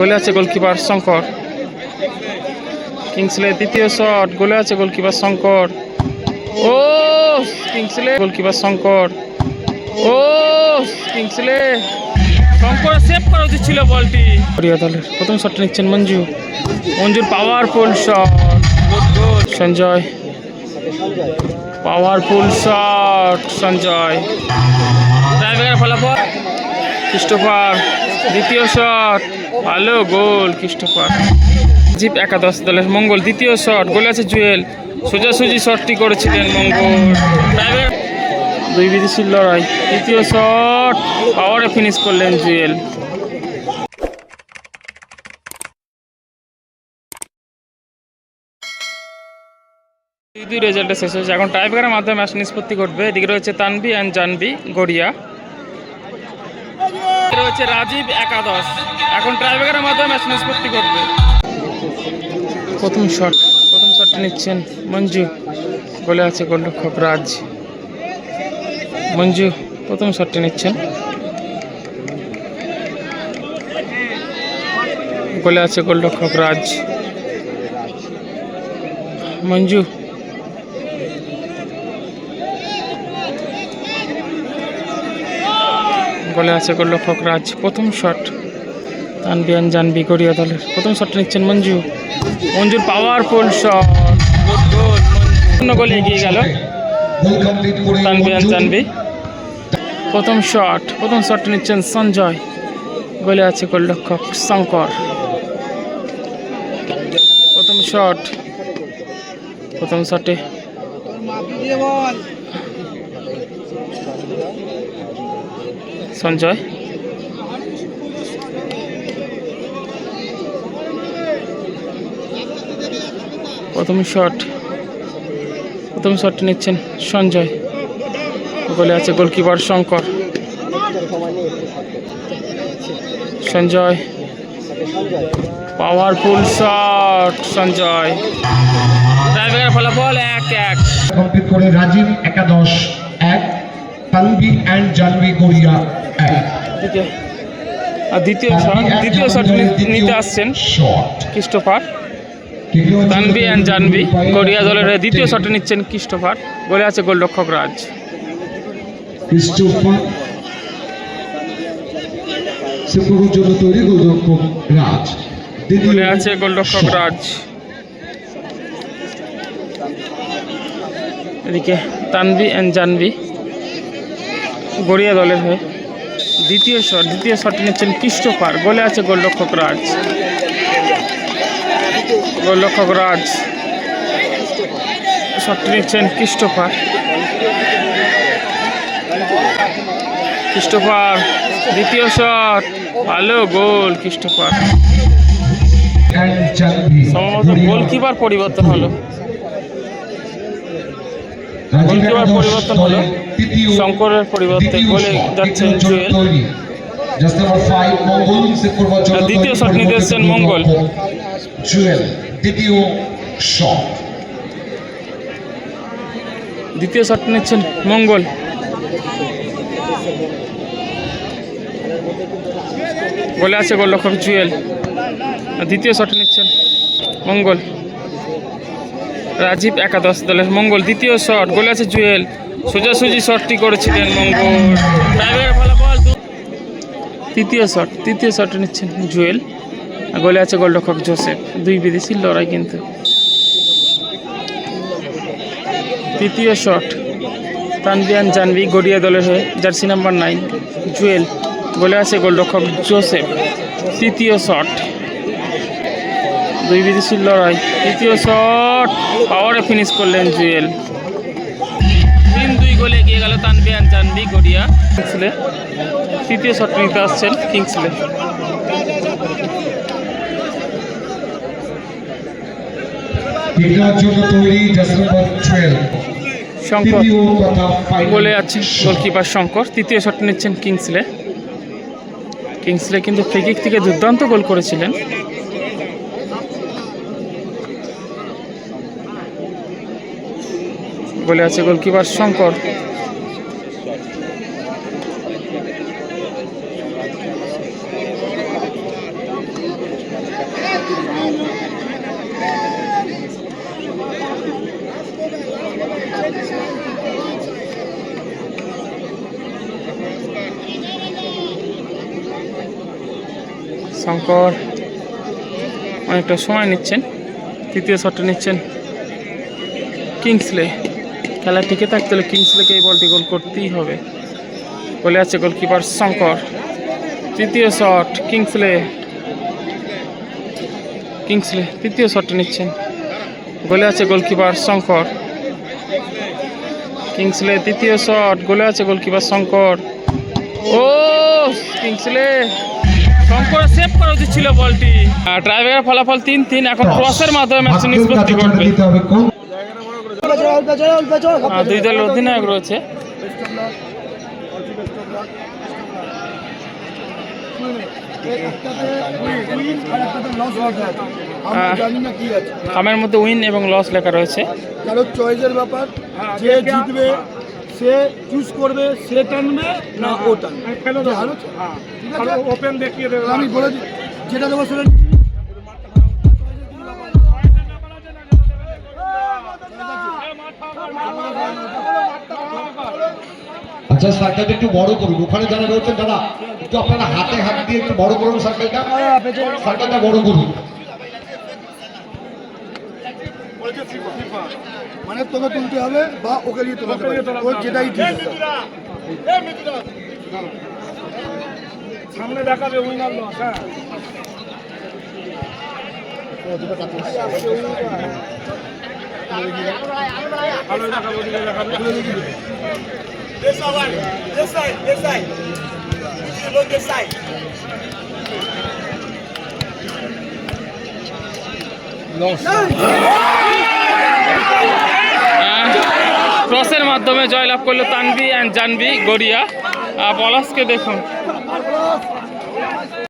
গোলে আছে goalkeeper Shankar. Kingsley দ্বিতীয় শট, গোলে আছে গোলকিপার শঙ্কর। ও কিংসলে গোলকিপার শঙ্কর। ও, কিংসলে। শঙ্কর সেভ করা উচিত ছিল বলটি দলের প্রথম শটটা নিচ্ছেন মঞ্জু। মঞ্জুর powerful shot Sanjay. Powerful shot Sanjay. ড্রাইভারের ফলাফল। ক্রিস্টোফার দ্বিতীয় শট। ভালো গোল, ক্রিস্টোফার। জিপ একাদশ দলের মঙ্গল। দ্বিতীয় শট, গোলে আছে জুয়েল। সোজাসুজি শটটি করেছিলেন মঙ্গল। দুই বিদেশির লড়াই। তৃতীয় শট পাওয়ারে ফিনিশ করলেন জুয়েল। দুই দুই রেজাল্টে শেষ হয়েছে। এখন টাইব্রেকারের মাধ্যমে ম্যাচ নিষ্পত্তি ঘটবে এদিকে রয়েছে তানবি অ্যান্ড জানবি গড়িয়া। রয়েছে রাজীব একাদশ। এখন টাইব্রেকারের মাধ্যমে ম্যাচ নিষ্পত্তি করবে। প্রথম শট প্রথম শটটি নিচ্ছেন মঞ্জু। বলে আছে গোলরক্ষক রাজ। মঞ্জু প্রথম শটটি নিচ্ছেন। বলে আছে গোলরক্ষক রাজ। মঞ্জু বলে আছে গোলরক্ষক রাজ। প্রথম শট তানবিয়ান জানবি গড়িয়া দলের। প্রথম শটটা নিচ্ছেন মঞ্জু। মঞ্জুর পাওয়ারফুল শট গোল এগিয়ে গেল জানবি। প্রথম শট প্রথম শটটা নিচ্ছেন সঞ্জয়। গোলে আছে গোলরক্ষক শঙ্কর। প্রথম শট প্রথম শটে সঞ্জয়? প্রথম শট প্রথম শটটি নিচ্ছেন সঞ্জয়। গোলে আছে goalkeeper Shankar. Sanjay. Powerful shot Sanjay. ফলাফল এক এক। কমপ্লিট করে রাজীব একাদশ। তানভি অ্যান্ড জানভি গড়িয়া এক। আর দ্বিতীয় শট দ্বিতীয় শট নিতে আসছেন ক্রিস্টোফার। তানভি অ্যান্ড জানভি গড়িয়া দলের দ্বিতীয় শটে নিচ্ছেন ক্রিস্টোফার। গোলে আছে গোলরক্ষক রাজ। ক্রিস্টোফার সুপুরের জন্য তৈরি গোলরক্ষক রাজ। দ্বিতীয় গোলে আছে গোলরক্ষক শট। রাজ। এদিকে তানভি অ্যান্ড জানভি। গড়িয়া দলের হয়ে দ্বিতীয় শট দ্বিতীয় শটটি নিচ্ছেন ক্রিস্টোফার গোলে আছে গোলরক্ষক রাজ। গোলরক্ষক রাজ। শটটি নিচ্ছেন ক্রিস্টোফার ক্রিস্টোফার দ্বিতীয় শট। ভালো গোল ক্রিস্টোফার সম্ভবত গোলকিপার পরিবর্তন হলো। গোলকিপার পরিবর্তন হলো। শঙ্করের পরিবর্তে গোলে যাচ্ছেন জুয়েল। দ্বিতীয় শট নিতে এসছেন মঙ্গল। জুয়েল দ্বিতীয় শট দ্বিতীয় শট নিচ্ছেন মঙ্গল গোলে আছে গোলরক্ষক জুয়েল আর দ্বিতীয় শট নিচ্ছেন মঙ্গল রাজীব একাদশ দলের মঙ্গল, দ্বিতীয় শট, গোলে আছে জুয়েল। সোজাসুজি শটটি করেছিলেন মঙ্গল। তৃতীয় শট তৃতীয় শট নিচ্ছেন জুয়েল। গোলে আছে গোলরক্ষক জোসেফ। দুই বিদেশি লড়াই কিন্তু। তৃতীয় শট, তানবিয়ান জানবি গড়িয়া দলের হয়ে, জার্সি নাম্বার নাইন, জুয়েল। বলে আছে গোলরক্ষক জোসেফ। তৃতীয় শট দুই বিদেশির লড়াই। তৃতীয় শট পাওয়ারে ফিনিশ করলেন জুয়েল। তিন দুই গোলে এগিয়ে গেল তানবিয়ান জানবি গড়িয়া। কিংসলে। তৃতীয় শট নিতে আসছেন কিংসলে। শঙ্কর। বলে আছে গোলকিপার শঙ্কর। তৃতীয় শট নিচ্ছেন কিংসলে। কিংসলে কিন্তু ফ্রিকিক থেকে দুর্দান্ত গোল করেছিলেন। বলে আছে গোলকিপার শঙ্কর। শঙ্কর অনেকটা সময় নিচ্ছেন তৃতীয় শটটা নিচ্ছেন কিংসলে। খেলা টিকে থাকতে হলে কিংসলেকে এই বলটি গোল করতেই হবে। বলে আছে গোলকিপার শঙ্কর। তৃতীয় শট কিংসলে কিংসলে তৃতীয় শটটা নিচ্ছেন। গোলে আছে গোলকিপার শঙ্কর। কিংসলে তৃতীয় শট গোলে আছে গোলকিপার শঙ্কর। ও কিংসলে শঙ্কর সেভ করা উচিত ছিল বলটি। ট্রাইভের ফলাফল তিন তিন এখন ক্রসের মাধ্যমে ম্যাচ নিষ্পত্তি করবে দুই দলের অধিনায়ক রয়েছে। আমরা জানি না কি আছে খামের মধ্যে উইন এবং লস লেখা রয়েছে। কারও চয়েসের ব্যাপার যে জিতবে সে চুজ করবে সে টানবে না ও টানবে। ঠিক আছে? ওপেন দেখিয়ে দেবে। আমি বলে যেটা দেবো সেটা আচ্ছা সার্কেলটা একটু বড় করুন। ওখানে যারা রয়েছেন দাদা একটু আপনারা হাতে হাত দিয়ে একটু বড় করুন সার্কেলটা। সার্কেলটা বড় করুন। মানে তোকে তুলতে হবে বা ওকে নিয়ে তোলাতে হবে। ও যেটাই ঠিক সামনে দেখাবে উইনার লস হ্যাঁ। ভালো দেখাবো। দিকে side. ক্রসের মাধ্যমে জয়লাভ করল তানবি অ্যান্ড জানবি গড়িয়া। পলাশকে দেখুন।